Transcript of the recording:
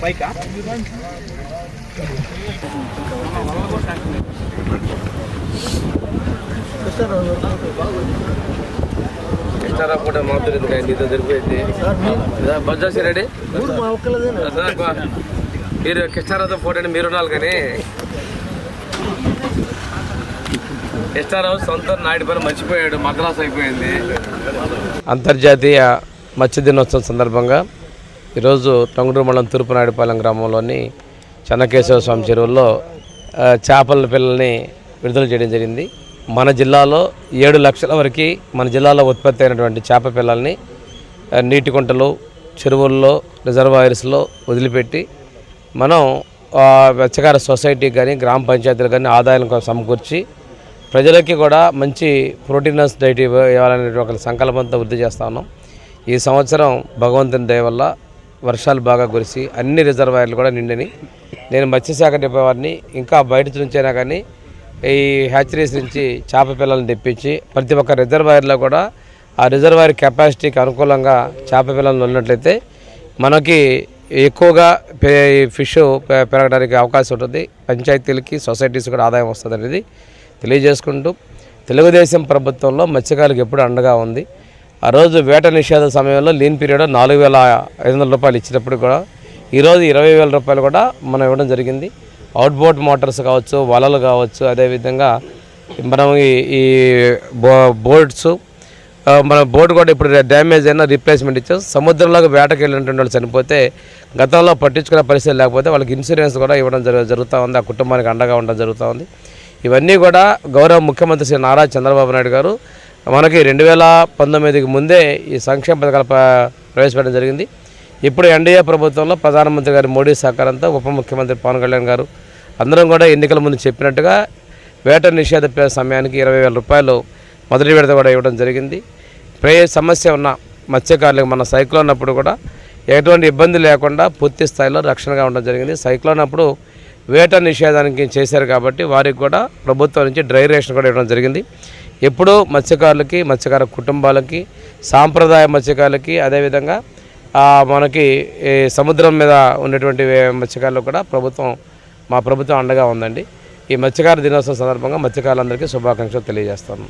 Baik, kan? ఇస్తారా పూట మాత్రం ఎందుకు నీతో సరిపోయింది బజాజ్ రెడీ మీరు కిష్టారావుతో ఫోటో మీరు ఉండాలి కానీ. కిష్టారావు సొంత నాయుడు పని మర్చిపోయాడు మద్రాసు అయిపోయింది. అంతర్జాతీయ మత్స్య దినోత్సవం సందర్భంగా ఈరోజు టంగుటూరు మండలం తూర్పునాయుడుపాలెం గ్రామంలోని చెన్నకేశవ స్వామి చెరువుల్లో చేపల పిల్లల్ని విడుదల చేయడం జరిగింది. మన జిల్లాలో ఏడు లక్షల వరకు మన జిల్లాలో ఉత్పత్తి అయినటువంటి చేప పిల్లల్ని నీటి కుంటలు చెరువుల్లో రిజర్వాయర్స్లో వదిలిపెట్టి మనం వెచ్చగార సొసైటీ కానీ గ్రామ పంచాయతీలు కానీ ఆదాయం సమకూర్చి ప్రజలకి కూడా మంచి ప్రోటీనస్ డైట్ ఇవ్వాలనే ఒక సంకల్పంతో వృద్ధి చేస్తా ఉన్నాం. ఈ సంవత్సరం భగవంతుని దయ వల్ల వర్షాలు బాగా కురిసి అన్ని రిజర్వాయర్లు కూడా నిండిని. నేను మత్స్యశాఖ డిపో వారిని ఇంకా బయట నుంచైనా కానీ ఈ హ్యాచరీస్ నుంచి చేప పిల్లల్ని తెప్పించి ప్రతి ఒక్క రిజర్వాయర్లో కూడా ఆ రిజర్వాయర్ కెపాసిటీకి అనుకూలంగా చేప పిల్లలు ఉన్నట్లయితే మనకి ఎక్కువగా ఫిష్ పె- పెరగడానికి అవకాశం ఉంటుంది. పంచాయతీలకి సొసైటీస్ కూడా ఆదాయం వస్తుంది అనేది తెలియజేసుకుంటూ తెలుగుదేశం ప్రభుత్వంలో మత్స్యకారులకు ఎప్పుడు అండగా ఉంది. ఆ రోజు వేట నిషేధ సమయంలో లీన్ పీరియడ్ నాలుగు వేల ఐదు వందల రూపాయలు ఇచ్చినప్పుడు కూడా ఈరోజు ఇరవై వేల రూపాయలు కూడా మనం ఇవ్వడం జరిగింది. అవుట్బోట్ మోటార్స్ కావచ్చు వలలు కావచ్చు అదేవిధంగా మనం ఈ బో బోట్స్ మన బోట్ కూడా ఇప్పుడు డ్యామేజ్ అయినా రీప్లేస్మెంట్ ఇచ్చాం సముద్రంలోకి వేటకి వెళ్ళినటువంటి వాళ్ళు చనిపోతే గతంలో పట్టించుకునే పరిస్థితి లేకపోతే వాళ్ళకి ఇన్సూరెన్స్ కూడా ఇవ్వడం జరు జరుగుతూ ఉంది. ఆ కుటుంబానికి అండగా ఉండడం జరుగుతూ ఉంది. ఇవన్నీ కూడా గౌరవ ముఖ్యమంత్రి శ్రీ నారా చంద్రబాబు నాయుడు గారు మనకి రెండు వేల పంతొమ్మిదికి ముందే ఈ సంక్షేమ పథకాలు ప్రవేశపెట్టడం జరిగింది. ఇప్పుడు ఎన్డీఏ ప్రభుత్వంలో ప్రధానమంత్రి గారి మోడీ సహకారంతో ఉప ముఖ్యమంత్రి పవన్ కళ్యాణ్ గారు అందరం కూడా ఎన్నికల ముందు చెప్పినట్టుగా వేట నిషేధ సమయానికి ఇరవై వేల రూపాయలు మొదటి విడత కూడా ఇవ్వడం జరిగింది. ప్రే సమస్య ఉన్న మత్స్యకారులకు మన సైక్లోన్ అప్పుడు కూడా ఎటువంటి ఇబ్బంది లేకుండా పూర్తి స్థాయిలో రక్షణగా ఉండడం జరిగింది. సైక్లోన్ అప్పుడు వేట నిషేధానికి చేశారు కాబట్టి వారికి కూడా ప్రభుత్వం నుంచి డ్రై రేషన్ కూడా ఇవ్వడం జరిగింది. ఎప్పుడూ మత్స్యకారులకి మత్స్యకార కుటుంబాలకి సాంప్రదాయ మత్స్యకారులకి అదేవిధంగా మనకి ఈ సముద్రం మీద ఉన్నటువంటి మత్స్యకారులకు కూడా ప్రభుత్వం మా ప్రభుత్వం అండగా ఉందండి. ఈ మత్స్యకార దినోత్సవం సందర్భంగా మత్స్యకారులందరికీ శుభాకాంక్షలు తెలియజేస్తాను.